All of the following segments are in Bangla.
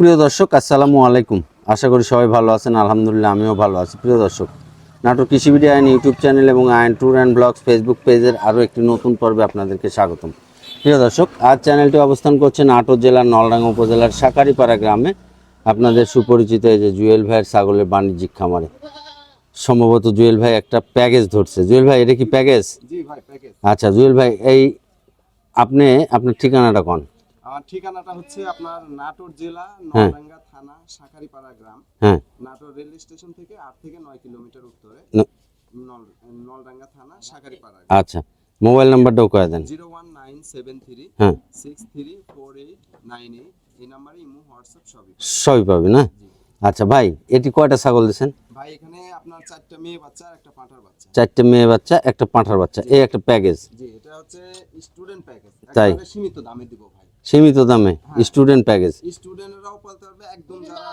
সুপ্রিয় দর্শক আসসালামু আলাইকুম। আশা করি সবাই ভালো আছেন। আলহামদুলিল্লাহ আমিও ভালো আছি। প্রিয় দর্শক নাটক কৃষি ভিডিও আইন ইউটিউব চ্যানেল এবং আইন ট্যুর অ্যান্ড ব্লগস ফেসবুক পেজের আরও একটি নতুন পর্বে আপনাদেরকে স্বাগতম। প্রিয় দর্শক আজ চ্যানেলটি অবস্থান করছে নাটোর জেলার নলডাঙ্গা উপজেলার সাকারিপাড়া গ্রামে। আপনাদের সুপরিচিত এই যে জুয়েল ভাইয়ের ছাগলের বাণিজ্যিক খামারে। সম্ভবত জুয়েল ভাই একটা প্যাকেজ ধরছে। জুয়েল ভাই এটা কি প্যাকেজ। আচ্ছা জুয়েল ভাই এই আপনি আপনার ঠিকানাটা কোন? ঠিকানাটা হচ্ছে আপনার নাটোর জেলা হ্যাঁ। নলডাঙ্গা থানা সাকারিপাড়া গ্রাম। হ্যাঁ। নাটোর রেল স্টেশন থেকে আট থেকে নয় কিলোমিটার উত্তরে নলডাঙ্গা থানা সাকারিপাড়া আচ্ছা। মোবাইল নাম্বারটাও করে দেন। Zero one nine seven three হ্যাঁ। Six three four eight nine eight. এই নাম্বারে ইমো হোয়াটসঅ্যাপ সবই। সবই পাবে না? আচ্ছা ভাই এটি কয়টা ছাগল দিয়েছেন ভাই এখানে আপনার চারটা মেয়ে বাচ্চা আর একটা পাঁঠার বাচ্চা। চারটে মেয়ে বাচ্চা একটা পাঁঠার বাচ্চা। এই একটা প্যাকেজ। জি এটা হচ্ছে স্টুডেন্ট প্যাকেজ। তাই? সীমিত দামে দিব সীমিত দামে স্টুডেন্ট প্যাকেজ স্টুডেন্টরাও পালতে পারবে একদম যারা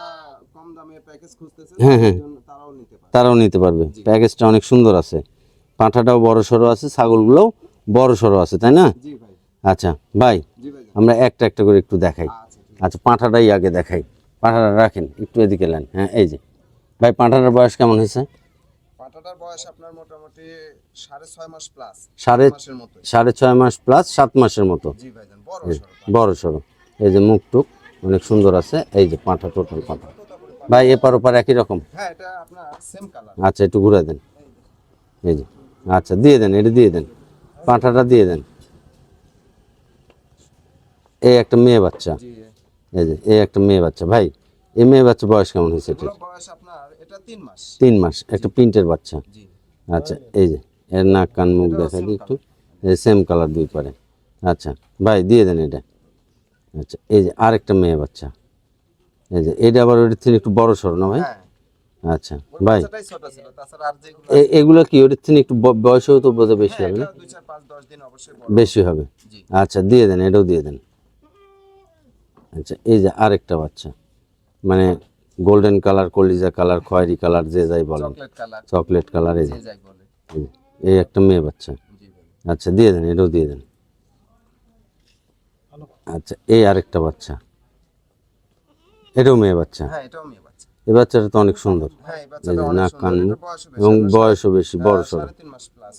কম দামের প্যাকেজ খুঁজতেছে হ্যাঁ, হ্যাঁ। তারাও নিতে পারে তারাও নিতে পারবে। প্যাকেজটা অনেক সুন্দর আছে। পাঁঠাটাও বড় সড়ো আছে ছাগলগুলোও বড় সড়ো আছে তাই না? জি ভাই। আচ্ছা ভাই আমরা একটা একটা করে একটু দেখাই। আচ্ছা আচ্ছা পাঁঠাটাই আগে দেখাই। পাঁঠাটা রাখেন একটু এদিকে নেন হ্যাঁ এই যে। ভাই পাঁঠাটার বয়স কেমন হয়েছে? পাটাটার বয়স আপনার মোটামুটি সাড়ে ছয় মাস প্লাস সাড়ে মাসের মতো সাড়ে ছয় মাস প্লাস সাত মাসের মতো। জি ভাইজান বড় সড়ো এই যে মুখ টুক অনেক সুন্দর আছে। এই যে পাঁঠা টোটাল পাঁঠা ভাই এপার ওপার একই রকম? হ্যাঁ আচ্ছা একটু ঘুরে দেন। এই যে আচ্ছা দিয়ে দেন এটা দিয়ে দেন। পাঁঠাটা দিয়ে দেন। এই একটা মেয়ে বাচ্চা। এই যে এই একটা মেয়ে বাচ্চা। ভাই এই মেয়ে বাচ্চা বয়স কেমন হয়েছে এটা তিন মাস। একটা প্রিন্টের বাচ্চা। আচ্ছা এই যে এর নাক কান মুখ দেখা দিই একটু। এই সেম কালার দুই পারে। আচ্ছা ভাই দিয়ে দেন এটা। আচ্ছা এই যে আরেকটা মেয়ে বাচ্চা। এই যে এটা আবার ওইটার থেকে একটু বড় সড়ো না ভাই? হ্যাঁ। আচ্ছা ভাই। এগুলো কি ওটার থেকে একটু বয়সেও তো বেশি হ্যাঁ, হবে না? বেশি হবে? আচ্ছা দিয়ে দেন এটাও দিয়ে দেন। আচ্ছা এই যে আরেকটা বাচ্চা। মানে গোল্ডেন কালার কলিজা কালার খয়েরি কালার যে যাই বলেন। চকলেট কালার এই যে। এই একটা মেয়ে বাচ্চা। আচ্ছা দিয়ে দেন এটাও দিয়ে দেন। আচ্ছা এই আরেকটা বাচ্চা। এটাও মেয়ে বাচ্চা? হ্যাঁ এটাও মেয়ে বাচ্চা। এই বাচ্চাটা তো অনেক সুন্দর। হ্যাঁ নাক কান এবং বয়সও বেশি বড় সাড়ে-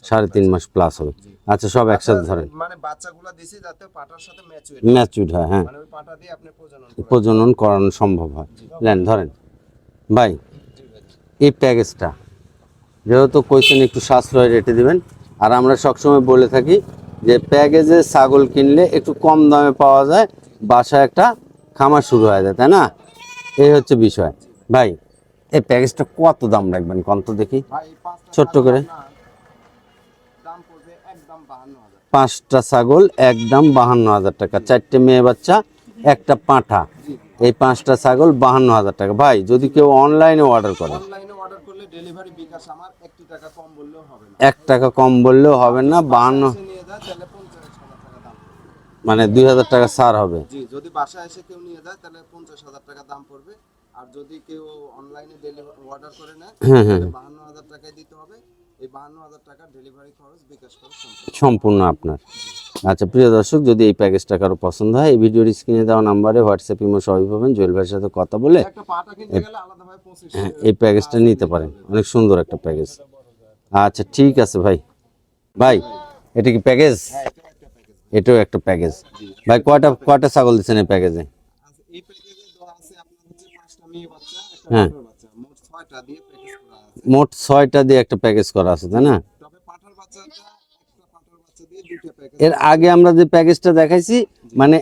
সাড়ে তিন মাস প্লাস হবে। আচ্ছা সব একসাথে ধরেন। মানে বাচ্চাগুলো দিছি যাতে পাটার সাথে ম্যাচুয়েট ম্যাচুড হয় হ্যাঁ। মানে ওই পাটা দিয়ে আপনি প্রজনন প্রজনন করানো সম্ভব হয়। নেন ধরেন। ভাই এই প্যাকেজটা যেহেতু কইছেন একটু সাশ্রয় রেটে দিবেন আর আমরা সবসময় বলে থাকি যে প্যাকেজে ছাগল কিনলে একটু কম দামে পাওয়া যায় বাসায় একটা খামার শুরু হয়ে যায় তাই না? এই হচ্ছে বিষয়। ভাই এই প্যাকেজটা কত দাম রাখবেন কত দেখি। ছোট্ট করে। পাঁচটা ছাগল একদম বাহান্ন হাজার টাকা। চারটে মেয়ে বাচ্চা একটা পাঁঠা। এই পাঁচটা ছাগল বাহান্ন হাজার টাকা। ভাই যদি কেউ অনলাইনে অর্ডার করে। এক টাকা কম বললেও হবে না বাহান্ন এসে নিয়ে যায় তাহলে পঞ্চাশ হাজার টাকা দাম পড়বে। মানে দুই হাজার টাকা ছাড় হবে। জি যদি বাসায় এসে কেউ নিয়ে যায় তাহলে পঞ্চাশ হাজার টাকা দাম পড়বে। আর যদি কেউ অনলাইনে ডেলিভারি অর্ডার করে নেয় হ্যাঁ হ্যাঁ। বাহান্ন হাজার টাকায় দিতে হবে। এই বাহান্ন হাজার টাকা ডেলিভারি খরচ বিকাশ খরচ সম্পূর্ণ। আপনার। আচ্ছা প্রিয় দর্শক যদি এই প্যাকেজটা কারও পছন্দ হয় এই ভিডিওর স্ক্রিনে দেওয়া নাম্বারে হোয়াটসঅ্যাপ ইমো সবই পাবেন। জুয়েল ভাইয়ের সাথে কথা বলে হ্যাঁ, এই প্যাকেজটা নিতে পারেন। অনেক সুন্দর একটা প্যাকেজ। আচ্ছা ঠিক আছে ভাই। ভাই এটা কি প্যাকেজ হ্যাঁ এটা একটা প্যাকেজ এটাও একটা প্যাকেজ। ভাই কয়টা কয়টা ছাগল দিচ্ছেন এই প্যাকেজে? হ্যাঁ। মোট ছয়টা দিয়ে একটা প্যাকেজ করা আছে তাই না? এর আগে আমরা যে প্যাকেজটা দেখাইছি মানে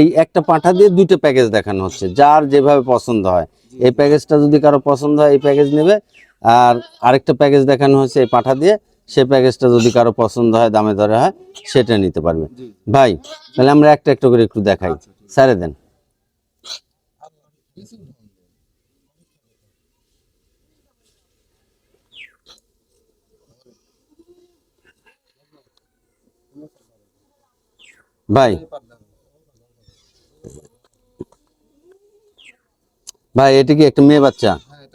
এই একটা পাঠা দিয়ে দুইটা প্যাকেজ দেখানো হচ্ছে যার যেভাবে পছন্দ হয়। এই প্যাকেজটা যদি কারও পছন্দ হয় এই প্যাকেজ নেবে। আর আরেকটা প্যাকেজ দেখানো হচ্ছে এই পাঠা দিয়ে। সে প্যাকেজটা যদি কারও পছন্দ হয় দামে ধরে হয় সেটা নিতে পারবে। ভাই তাহলে আমরা একটা একটা করে একটু দেখাই। স্যারে দেন। ভাই। ভাই এটা কি একটা মেয়ে বাচ্চা? হ্যাঁ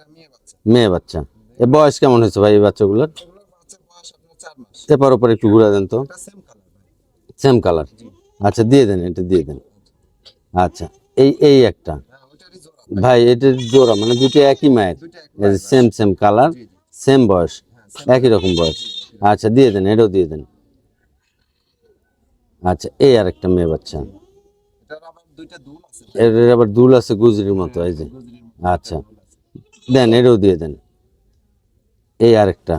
মেয়ে বাচ্চা। এ বয়স কেমন হয়েছে ভাই এই বাচ্চাগুলোর? এপার ওপর একটু ঘুরে দেন তো। সেম কালার আচ্ছা দিয়ে দেন এটা দিয়ে দেন। আচ্ছা এই এই একটা। হ্যাঁ ভাই। এটার জোড়া মানে দুটো একই মায়ের সেম সেম কালার। সেম বয়স হ্যাঁ, একই রকম বয়স। আচ্ছা দিয়ে দেন এটাও দিয়ে দেন। আচ্ছা এই আর একটা মেয়ে বাচ্চা। এটার আবার দুল আছে এর আবার দুল আছে গুজরির মতো এই যে। আচ্ছা দেন এটাও দিয়ে দেন। এই আরেকটা।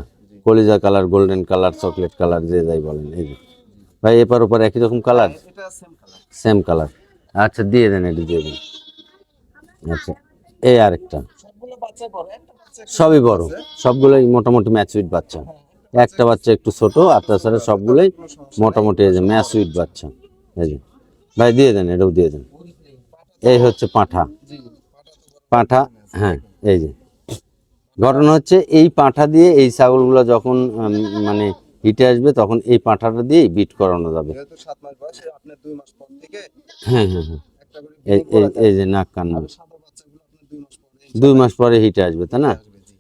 কলিজা colour golden colour chocolate colour যে যাই বলেন এই যে। ভাই এপার ওপার একই রকম কালার? সেম কালার আচ্ছা দিয়ে দেন এটা দিয়ে দেন। আচ্ছা এই আরেকটা। সবই বড়। সবগুলোই মোটামুটি ম্যাচুইট বাচ্চা। একটা বাচ্চা একটু ছোট আর তাছাড়া সবগুলোই মোটামুটি এই যে ম্যাচুইট বাচ্চা। এই যে। ভাই দিয়ে দেন এটাও দিয়ে দেন। এই হচ্ছে পাঁঠা। পাঁঠা হ্যাঁ এই যে। ঘটনা হচ্ছে এই পাঁঠা দিয়ে এই ছাগলগুলো যখন মানে হিটে আসবে তখন এই পাঁঠাটা দিয়ে বিট করানো যাবে। হ্যাঁ হ্যাঁ হ্যাঁ। এই। যে নাক কান আর সাদা বাচ্চাগুলো আপনার দুই মাস পরে হিটে আসবে। তাই না?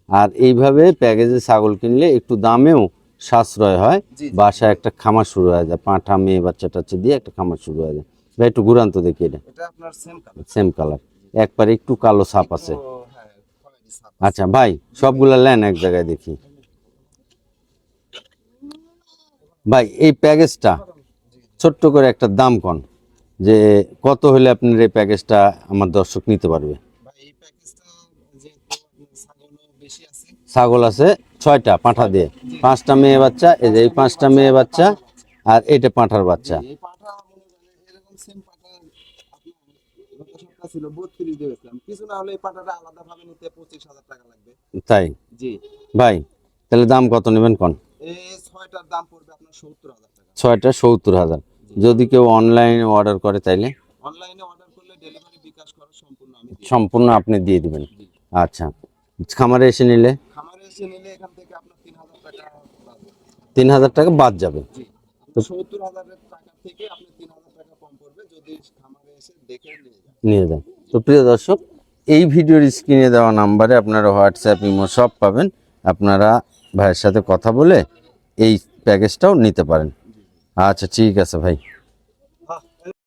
আর এইভাবে প্যাকেজে ছাগল কিনলে একটু দামেও সাশ্রয় হয়। বাসায় একটা খামার শুরু হয়ে যায় পাঁঠা মেয়ে বাচ্চা টাচ্চা দিয়ে একটা খামার শুরু হয়ে যায়। ভাই একটু ঘুরান্ত দেখি এটা। সেম কালার একবারে একটু কালো ছাপ আছে। আচ্ছা ভাই সবগুলা লেন এক জায়গায় দেখি। ভাই এই প্যাকেজটা ছোট্ট করে একটা দাম কন যে কত হলে আপনার এই প্যাকেজটা আমার দর্শক নিতে পারবে? ছাগল আছে ছয়টা পাঁঠা দিয়ে। পাঁচটা মেয়ে বাচ্চা এই যে এই পাঁচটা মেয়ে বাচ্চা আর এটা পাঁঠার বাচ্চা এই পাটা মনে করেন এরকম সেম পাটা আপনার গত সপ্তাহ ছিল বত্রিশ কিছু না হলে এই পাটাটা আলাদা ভাবে নিতে পঁচিশ হাজার টাকা লাগবে। তাই? জি। ভাই তাহলে দাম কত নেবেন কোন? এই ছয়টার দাম পড়বে আপনার সত্তর হাজার টাকা। ছয়টা সত্তর হাজার। যদি কেউ অনলাইনে অর্ডার করে তাইলে? অনলাইনে অর্ডার করলে ডেলিভারি বিকাশ খরচ সম্পূর্ণ আমি সম্পূর্ণ আপনি দিয়ে দিবেন। আচ্ছা। খামারে এসে নিলে? খামারে এসে নিলে এখান থেকে আপনার তিন হাজার টাকা পাবে তিন হাজার টাকা বাদ যাবে। সত্তর টাকা থেকে আপনি তিন হাজার টাকা কম পড়বে। যদি নিয়ে যান। তো প্রিয় দর্শক, এই ভিডিওর স্ক্রিনে দেওয়া নাম্বারে আপনারা হোয়াটসঅ্যাপ, ইমো সব পাবেন। আপনারা ভাইয়ের সাথে কথা বলে এই প্যাকেজটাও নিতে পারেন। আচ্ছা ঠিক আছে ভাই।